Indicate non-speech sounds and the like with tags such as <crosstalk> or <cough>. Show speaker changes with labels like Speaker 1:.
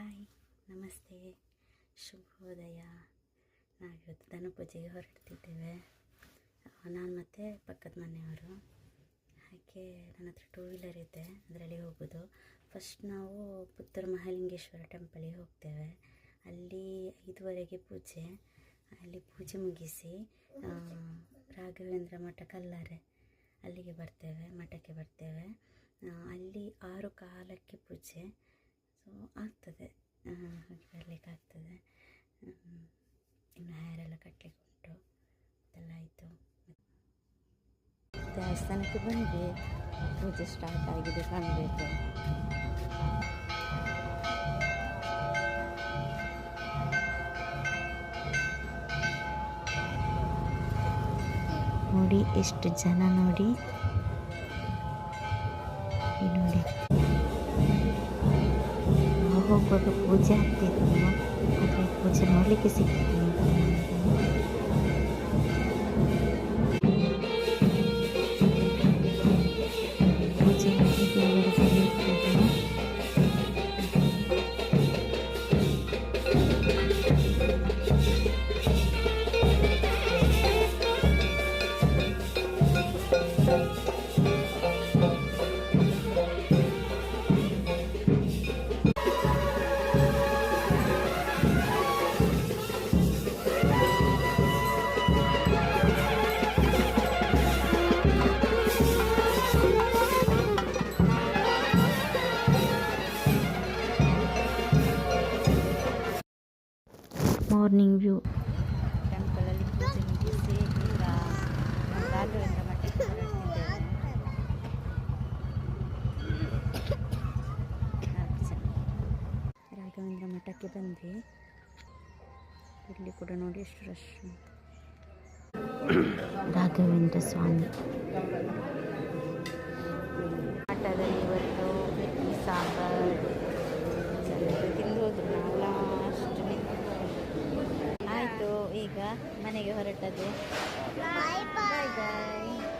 Speaker 1: Hi, ನಮಸ್ತೆ. ಶುಭೋದಯ. ನಾವಿವತ್ತು ದನ ಪೂಜೆಗೆ ಹೊರಡ್ತಿದ್ದೇವೆ ನಾನು ಮತ್ತು ಪಕ್ಕದ ಮನೆಯವರು. ಹಾಗೆ ನನ್ನ ಹತ್ರ ಟೂ ವೀಲರ್ ಇದೆ, ಅದರಲ್ಲಿ ಹೋಗೋದು. ಫಸ್ಟ್ ನಾವು ಪುತ್ತೂರು ಮಹಾಲಿಂಗೇಶ್ವರ ಟೆಂಪಲಿಗೆ ಹೋಗ್ತೇವೆ. ಅಲ್ಲಿ ಐದುವರೆಗೆ ಪೂಜೆ. ಅಲ್ಲಿ ಪೂಜೆ ಮುಗಿಸಿ ರಾಘವೇಂದ್ರ ಮಠ ಕಲ್ಲಾರೆ. ಅಲ್ಲಿಗೆ ಬರ್ತೇವೆ, ಮಠಕ್ಕೆ ಬರ್ತೇವೆ. ಅಲ್ಲಿ ಆರು ಕಾಲಕ್ಕೆ ಪೂಜೆ. ಸೊ ಆಗ್ತದೆ. ಹಾಗೆ ಬರಲಿಕ್ಕೆ ಆಗ್ತದೆ ಹ್ಮ್. ಇನ್ನು ಹೇರ್ ಎಲ್ಲ ಕಟ್ಟಲಿಕ್ಕೆ ಉಂಟು ಅದೆಲ್ಲ ಆಯಿತು. ದೇವಸ್ಥಾನಕ್ಕೆ ಬಂದ್ವಿ. ಪೂಜೆ ಸ್ಟಾರ್ಟ್ ಆಗಿದೆ ಕಾಣಬೇಕು. ನೋಡಿ, ಎಷ್ಟು ಜನ ನೋಡಿ. ನೋಡಿ. ಹೋಗುವಾಗ ಪೂಜೆ ಆಗ್ತಿತ್ತು ಆದರೆ ಪೂಜೆ ನೋಡಲಿಕ್ಕೆ ಸಿಕ್ಕಿತ್ತು ಮಾರ್ನಿಂಗ್ ವ್ಯೂ ಟೆಂಪಲಲ್ಲಿ ಪೂಜೆ ಮುಗಿಸಿ ಈಗ ನಾವು <coughs> ರಾಘವೇಂದ್ರ ಮಠಕ್ಕೆ ಹೊರಟಿದ್ದೇವೆ ನಾಲ್ಕು ಜನ. ರಾಘವೇಂದ್ರ ಮಠಕ್ಕೆ ಬಂದ್ವಿ ಇಲ್ಲಿ ಕೂಡ ನೋಡಿ ಎಷ್ಟು ರಶ್ <coughs> ರಾಘವೇಂದ್ರ ಸ್ವಾಮಿ. ಈಗ ಮನೆಗೆ ಹೊರಟದ್ದು. ಬಾಯ್ ಬಾಯ್